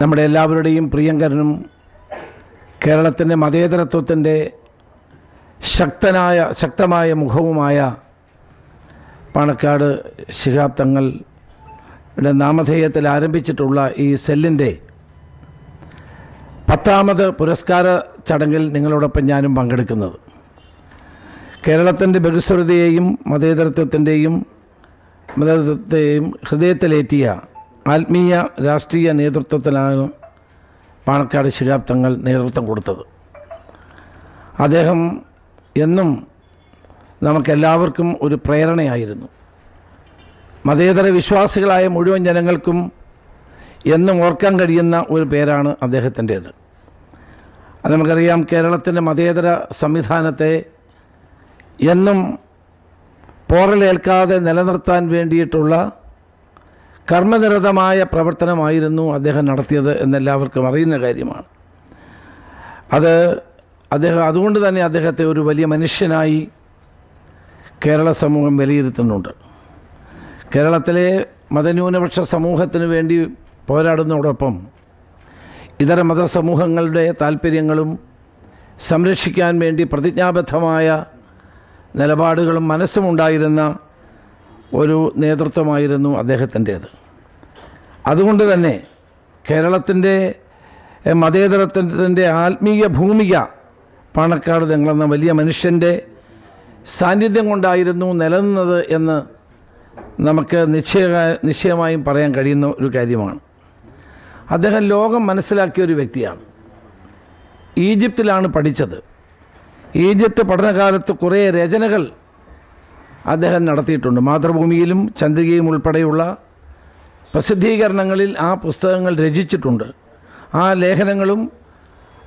നമ്മുടെ എല്ലാവരുടെയും പ്രിയങ്കരനും കേരളത്തിന്റെ മതേതരത്വത്തിന്റെ ശക്തനായ ശക്തമായ മുഖവുമായ പാണക്കാട് ശിഹാബ് തങ്ങളുടെ നാമധേയത്തിൽ ആരംഭിച്ചിട്ടുള്ള ഈ സെല്ലിന്റെ പത്താമത് പുരസ്കാര ചടങ്ങിൽ നിങ്ങളോടൊപ്പം ഞാനും പങ്കെടുക്കുന്നത്. കേരളത്തിന്റെ ബഹുസ്വരതയെയും മതേതരത്വത്തിന്റെയും മതേതരത്വത്തെയും ഹൃദയത്തിലേറ്റിയ ആത്മീയ രാഷ്ട്രീയ നേതൃത്വത്തിലാണ് പാണക്കാട് ശിഹാബ് തങ്ങൾ നേതൃത്വം കൊടുത്തത്. അദ്ദേഹം എന്നും നമുക്കെല്ലാവർക്കും ഒരു പ്രേരണയായിരുന്നു. മതേതര വിശ്വാസികളായ മുഴുവൻ ജനങ്ങൾക്കും എന്നും ഓർക്കാൻ കഴിയുന്ന ഒരു പേരാണ് അദ്ദേഹത്തിന്റേത്. അത് നമുക്കറിയാം കേരളത്തിന്റെ മതേതര സംവിധാനത്തെ എന്നും പോറലേൽക്കാതെ നിലനിർത്താൻ വേണ്ടിയിട്ടുള്ള കർമ്മനിരതമായ പ്രവർത്തനമായിരുന്നു അദ്ദേഹം നടത്തിയത് എന്നെല്ലാവർക്കും അറിയുന്ന കാര്യമാണ്. അത് അദ്ദേഹം അതുകൊണ്ട് തന്നെ അദ്ദേഹത്തെ ഒരു വലിയ മനുഷ്യനായി കേരള സമൂഹം വിലയിരുത്തുന്നുണ്ട്. കേരളത്തിലെ മതന്യൂനപക്ഷ സമൂഹത്തിന് വേണ്ടി പോരാടുന്നതോടൊപ്പം ഇതര മതസമൂഹങ്ങളുടെ താല്പര്യങ്ങളും സംരക്ഷിക്കാൻ വേണ്ടി പ്രതിജ്ഞാബദ്ധമായ നിലപാടുകളും മനസ്സുമുണ്ടായിരുന്ന ഒരു നേതൃത്വമായിരുന്നു അദ്ദേഹത്തിന്റേത്. അതുകൊണ്ട് തന്നെ കേരളത്തിന്റെ മതേതരത്വത്തിന്റെ ആത്മീയ ഭൂമിക പാണക്കാട് നിങ്ങളെന്ന വലിയ മനുഷ്യന്റെ സാന്നിധ്യം കൊണ്ടായിരുന്നു നിലനിന്നത് എന്ന് നമുക്ക് നിശ്ചയ നിശ്ചയമായും പറയാൻ കഴിയുന്ന ഒരു കാര്യമാണ്. അദ്ദേഹം ലോകം മനസ്സിലാക്കിയ ഒരു വ്യക്തിയാണ്. ഈജിപ്തിലാണ് പഠിച്ചത്. ഈജിപ്ത് പഠനകാലത്ത് കുറേ രചനകൾ അദ്ദേഹം നടത്തിയിട്ടുണ്ട്. മാതൃഭൂമിയിലും ചന്ദ്രികയും ഉൾപ്പെടെയുള്ള പ്രസിദ്ധീകരണങ്ങളിൽ ആ പുസ്തകങ്ങൾ രചിച്ചിട്ടുണ്ട്. ആ ലേഖനങ്ങളും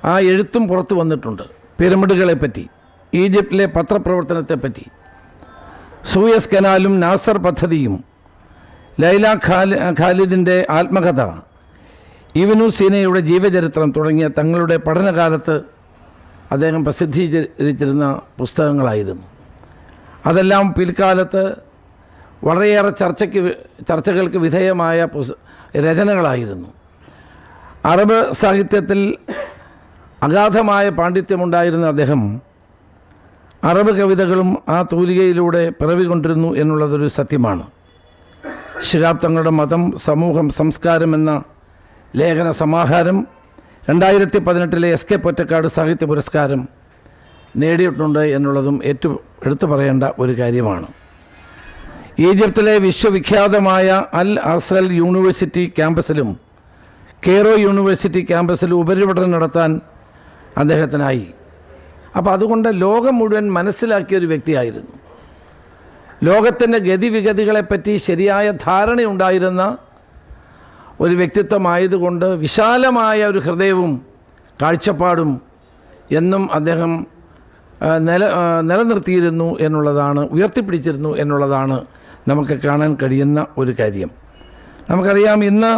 ആ എഴുത്തും പുറത്തു വന്നിട്ടുണ്ട്. പിരമിഡുകളെ പിരമിഡുകളെപ്പറ്റി ഈജിപ്തിലെ പത്രപ്രവർത്തനത്തെപ്പറ്റി സൂയസ് കനാലും നാസർ പദ്ധതിയും ലൈല ഖാലി ഖാലിദിന്റെ ആത്മകഥ ഇവനു സീനയുടെ ജീവചരിത്രം തുടങ്ങിയ തങ്ങളുടെ പഠനകാലത്ത് അദ്ദേഹം പ്രസിദ്ധീകരിച്ചിരുന്ന പുസ്തകങ്ങളായിരുന്നു. അതെല്ലാം പിൽക്കാലത്ത് വളരെയേറെ ചർച്ചയ്ക്ക് ചർച്ചകൾക്ക് വിധേയമായ രചനകളായിരുന്നു. അറബ് സാഹിത്യത്തിൽ അഗാധമായ പാണ്ഡിത്യമുണ്ടായിരുന്ന അദ്ദേഹം അറബ് കവിതകളും ആ തൂലികയിലൂടെ പിറവികൊണ്ടിരുന്നു എന്നുള്ളതൊരു സത്യമാണ്. ശിഹാബ് തങ്ങളുടെ മതം സമൂഹം സംസ്കാരം എന്ന ലേഖന സമാഹാരം രണ്ടായിരത്തി പതിനെട്ടിലെ എസ് കെ പൊറ്റക്കാട് സാഹിത്യ പുരസ്കാരം നേടിയിട്ടുണ്ട് എന്നുള്ളതും ഏറ്റു എടുത്തു പറയേണ്ട ഒരു കാര്യമാണ്. ഈജിപ്തിലെ വിശ്വവിഖ്യാതമായ അൽ അസൽ യൂണിവേഴ്സിറ്റി ക്യാമ്പസിലും കെയറോ യൂണിവേഴ്സിറ്റി ക്യാമ്പസിലും ഉപരിപഠനം നടത്താൻ അദ്ദേഹത്തിനായി. അപ്പോൾ അതുകൊണ്ട് ലോകം മുഴുവൻ മനസ്സിലാക്കിയ ഒരു വ്യക്തിയായിരുന്നു. ലോകത്തിന്റെ ഗതിവിഗതികളെപ്പറ്റി ശരിയായ ധാരണയുണ്ടായിരുന്ന ഒരു വ്യക്തിത്വമായതുകൊണ്ട് വിശാലമായ ഒരു ഹൃദയവും കാഴ്ചപ്പാടും എന്നും അദ്ദേഹം നില നിലനിർത്തിയിരുന്നു എന്നുള്ളതാണ് ഉയർത്തിപ്പിടിച്ചിരുന്നു എന്നുള്ളതാണ് നമുക്ക് കാണാൻ കഴിയുന്ന ഒരു കാര്യം. നമുക്കറിയാം ഇന്ന്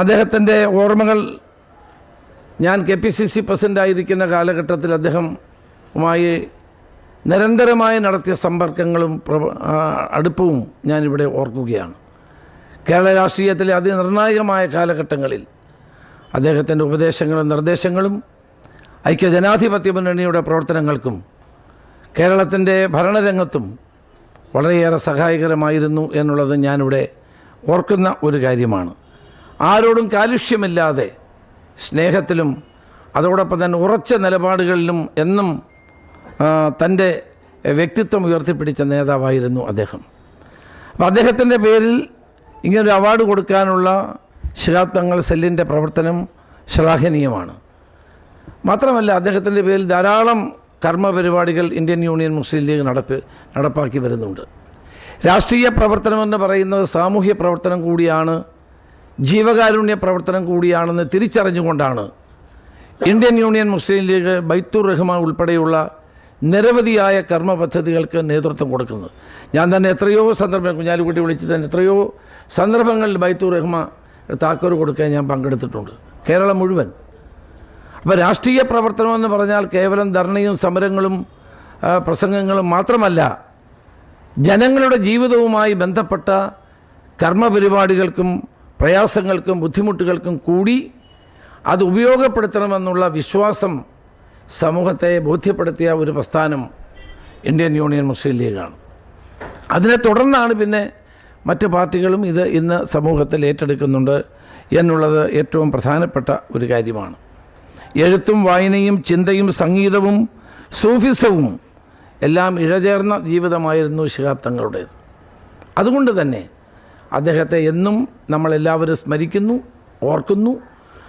അദ്ദേഹത്തിന്റെ ഓർമ്മകൾ ഞാൻ കെ പി സി സി പ്രസിഡന്റായിരിക്കുന്ന കാലഘട്ടത്തിൽ അദ്ദേഹവുമായി നിരന്തരമായി നടത്തിയ സമ്പർക്കങ്ങളും അടുപ്പവും ഞാനിവിടെ ഓർക്കുകയാണ്. കേരള രാഷ്ട്രീയത്തിലെ അതിനിർണായകമായ കാലഘട്ടങ്ങളിൽ അദ്ദേഹത്തിന്റെ ഉപദേശങ്ങളും നിർദ്ദേശങ്ങളും ഐക്യ ജനാധിപത്യ മുന്നണിയുടെ പ്രവർത്തനങ്ങൾക്കും കേരളത്തിന്റെ ഭരണരംഗത്തും വളരെയേറെ സഹായകരമായിരുന്നു എന്നുള്ളത് ഞാനിവിടെ ഓർക്കുന്ന ഒരു കാര്യമാണ്. ആരോടും കാലുഷ്യമില്ലാതെ സ്നേഹത്തിലും അതോടൊപ്പം തന്നെ ഉറച്ച നിലപാടുകളിലും എന്നും തന്റെ വ്യക്തിത്വം ഉയർത്തിപ്പിടിച്ച നേതാവായിരുന്നു അദ്ദേഹം. അപ്പോൾ അദ്ദേഹത്തിന്റെ പേരിൽ ഇങ്ങനൊരു അവാർഡ് കൊടുക്കാനുള്ള ശിഹാബ് സെല്ലിന്റെ പ്രവർത്തനം ശ്ലാഘനീയമാണ്. മാത്രമല്ല അദ്ദേഹത്തിന്റെ പേരിൽ ധാരാളം കർമ്മ പരിപാടികൾ ഇന്ത്യൻ യൂണിയൻ മുസ്ലിം ലീഗ് നടപ്പ് നടപ്പാക്കി വരുന്നുണ്ട്. രാഷ്ട്രീയ പ്രവർത്തനം എന്ന് പറയുന്നത് സാമൂഹ്യ പ്രവർത്തനം കൂടിയാണ് ജീവകാരുണ്യ പ്രവർത്തനം കൂടിയാണെന്ന് തിരിച്ചറിഞ്ഞുകൊണ്ടാണ് ഇന്ത്യൻ യൂണിയൻ മുസ്ലിം ലീഗ് ബൈത്തുർ റഹ്മാൻ ഉൾപ്പെടെയുള്ള നിരവധിയായ കർമ്മ പദ്ധതികൾക്ക് നേതൃത്വം കൊടുക്കുന്നത്. ഞാൻ തന്നെ എത്രയോ സന്ദർഭം കുഞ്ഞാലിക്കുട്ടി വിളിച്ച് തന്നെ എത്രയോ സന്ദർഭങ്ങളിൽ ബൈത്തുർ റഹ്മാൻ താക്കോർ കൊടുക്കാൻ ഞാൻ പങ്കെടുത്തിട്ടുണ്ട്. കേരളം മുഴുവൻ. അപ്പോൾ രാഷ്ട്രീയ പ്രവർത്തനമെന്ന് പറഞ്ഞാൽ കേവലം ധർണയും സമരങ്ങളും പ്രസംഗങ്ങളും മാത്രമല്ല ജനങ്ങളുടെ ജീവിതവുമായി ബന്ധപ്പെട്ട കർമ്മപരിപാടികൾക്കും പ്രയാസങ്ങൾക്കും ബുദ്ധിമുട്ടുകൾക്കും കൂടി അത് ഉപയോഗപ്പെടുത്തണമെന്നുള്ള വിശ്വാസം സമൂഹത്തെ ബോധ്യപ്പെടുത്തിയ ഒരു പ്രസ്ഥാനം ഇന്ത്യൻ യൂണിയൻ മുസ്ലിം ലീഗാണ് അതിനെ തുടർന്നാണ് പിന്നെ മറ്റ് പാർട്ടികളും ഇത് ഇന്ന് സമൂഹത്തിൽ ഏറ്റെടുക്കുന്നുണ്ട് എന്നുള്ളത് ഏറ്റവും പ്രധാനപ്പെട്ട ഒരു കാര്യമാണ്. എഴുത്തും വായനയും ചിന്തയും സംഗീതവും സൂഫിസവും എല്ലാം ഇഴചേർന്ന ജീവിതമായിരുന്നു ശിഹാബ് തങ്ങളുടേത്. അതുകൊണ്ട് തന്നെ അദ്ദേഹത്തെ എന്നും നമ്മളെല്ലാവരും സ്മരിക്കുന്നു ഓർക്കുന്നു.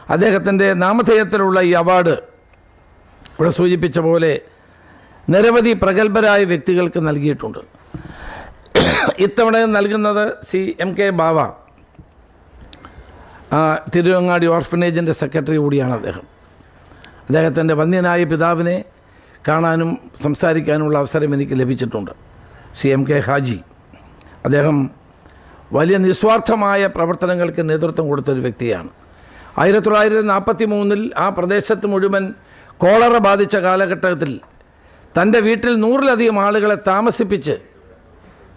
അദ്ദേഹത്തിന്റെ നാമധേയത്തിലുള്ള ഈ അവാർഡ് ഇവിടെ സൂചിപ്പിച്ച പോലെ നിരവധി പ്രഗത്ഭരായ വ്യക്തികൾക്ക് നൽകിയിട്ടുണ്ട്. ഇത്തവണ നൽകുന്നത് C M K Bava Thiruvangadi ഓർഫനേജിന്റെ secretary കൂടിയാണ് അദ്ദേഹം. അദ്ദേഹത്തിന്റെ വന്യനായ പിതാവിനെ കാണാനും സംസാരിക്കാനുമുള്ള അവസരം എനിക്ക് ലഭിച്ചിട്ടുണ്ട്. C M K Haji. അദ്ദേഹം വലിയ നിസ്വാർത്ഥമായ പ്രവർത്തനങ്ങൾക്ക് നേതൃത്വം കൊടുത്തൊരു വ്യക്തിയാണ്. ആയിരത്തി തൊള്ളായിരത്തി നാൽപ്പത്തി മൂന്നിൽ ആ പ്രദേശത്ത് മുഴുവൻ കോളറ ബാധിച്ച കാലഘട്ടത്തിൽ തന്റെ വീട്ടിൽ നൂറിലധികം ആളുകളെ താമസിപ്പിച്ച്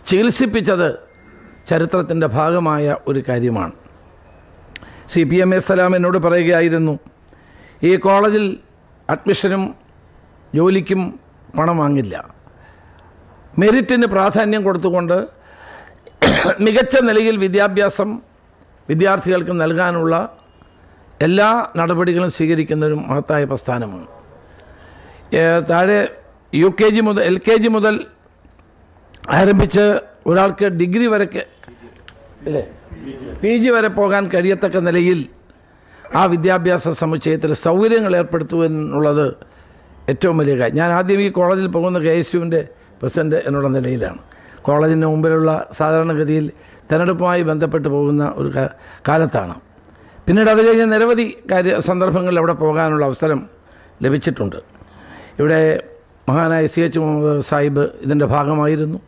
ചികിത്സിപ്പിച്ചത് ചരിത്രത്തിന്റെ ഭാഗമായ ഒരു കാര്യമാണ്. C P M S Salam എന്നോട് പറയുകയായിരുന്നു ഈ കോളേജിൽ അഡ്മിഷനും ജോലിക്കും പണം വാങ്ങില്ല. മെറിറ്റിന് പ്രാധാന്യം കൊടുത്തുകൊണ്ട് മികച്ച നിലയിൽ വിദ്യാഭ്യാസം വിദ്യാർത്ഥികൾക്ക് നൽകാനുള്ള എല്ലാ നടപടികളും സ്വീകരിക്കുന്നൊരു മഹത്തായ പ്രസ്ഥാനമാണ്. താഴെ യു കെ ജി മുതൽ എൽ കെ ജി മുതൽ ആരംഭിച്ച് ഒരാൾക്ക് ഡിഗ്രി വരെ അല്ലേ? പി ജി വരെ പോകാൻ കഴിയത്തക്ക നിലയിൽ ആ വിദ്യാഭ്യാസ സമുച്ചയത്തിൽ സൗകര്യങ്ങൾ ഏർപ്പെടുത്തുക എന്നുള്ളത് ഏറ്റവും വലിയ കാര്യം. ഞാൻ ആദ്യം ഈ കോളേജിൽ പോകുന്ന കെ എസ് യുവിന്റെ പ്രസിഡന്റ് എന്നുള്ള നിലയിലാണ്. കോളേജിന്റെ മുമ്പിലുള്ള സാധാരണഗതിയിൽ തിരഞ്ഞെടുപ്പുമായി ബന്ധപ്പെട്ട് പോകുന്ന ഒരു കാലത്താണ്. പിന്നീട് അത് കഴിഞ്ഞ് നിരവധി കാര്യ സന്ദർഭങ്ങളിൽ അവിടെ പോകാനുള്ള അവസരം ലഭിച്ചിട്ടുണ്ട്. ഇവിടെ മഹാനായ സി എച്ച് സാഹിബ് ഇതിന്റെ ഭാഗമായിരുന്നു.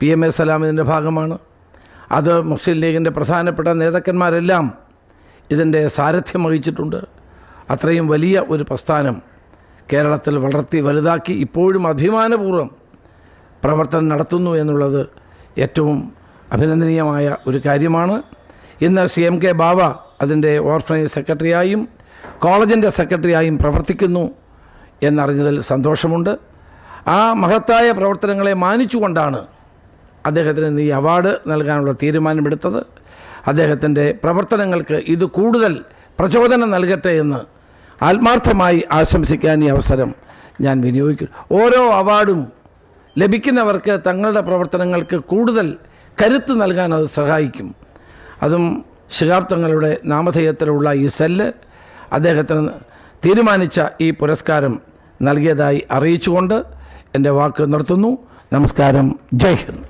പി എം എ സലാം ഇതിന്റെ ഭാഗമാണ്. അത് മുസ്ലിം ലീഗിന്റെ പ്രധാനപ്പെട്ട നേതാക്കന്മാരെല്ലാം ഇതിന്റെ സാരഥ്യം വഹിച്ചിട്ടുണ്ട് അത്രയും വലിയ ഒരു പ്രസ്ഥാനം കേരളത്തിൽ വളർത്തി വലുതാക്കി ഇപ്പോഴും അഭിമാനപൂർവം പ്രവർത്തനം നടത്തുന്നു എന്നുള്ളത് ഏറ്റവും അഭിനന്ദനീയമായ ഒരു കാര്യമാണ്. ഇന്ന് സി എം കെ ബാബ അതിന്റെ ഓർഫനേജ് സെക്രട്ടറിയായും കോളേജിന്റെ സെക്രട്ടറിയായും പ്രവർത്തിക്കുന്നു എന്നറിഞ്ഞതിൽ സന്തോഷമുണ്ട്. ആ മഹത്തായ പ്രവർത്തനങ്ങളെ മാനിച്ചുകൊണ്ടാണ് അദ്ദേഹത്തിന് ഈ അവാർഡ് നൽകാനുള്ള തീരുമാനമെടുത്തത്. അദ്ദേഹത്തിന്റെ പ്രവർത്തനങ്ങൾക്ക് ഇത് കൂടുതൽ പ്രചോദനം നൽകട്ടെ എന്ന് ആത്മാർത്ഥമായി ആശംസിക്കാൻ ഈ അവസരം ഞാൻ വിനിയോഗിക്കും ഓരോ അവാർഡും ലഭിക്കുന്നവർക്ക് തങ്ങളുടെ പ്രവർത്തനങ്ങൾക്ക് കൂടുതൽ കരുത്ത് നൽകാൻ അത് സഹായിക്കും. അതും ശിഹാബ് തങ്ങളുടെ നാമധേയത്തിലുള്ള ഈ സെല്ല് അദ്ദേഹത്തിന് തീരുമാനിച്ച ഈ പുരസ്കാരം നൽകിയതായി അറിയിച്ചുകൊണ്ട് എന്റെ വാക്ക് നിർത്തുന്നു. നമസ്കാരം. ജയ് ഹിന്ദ്.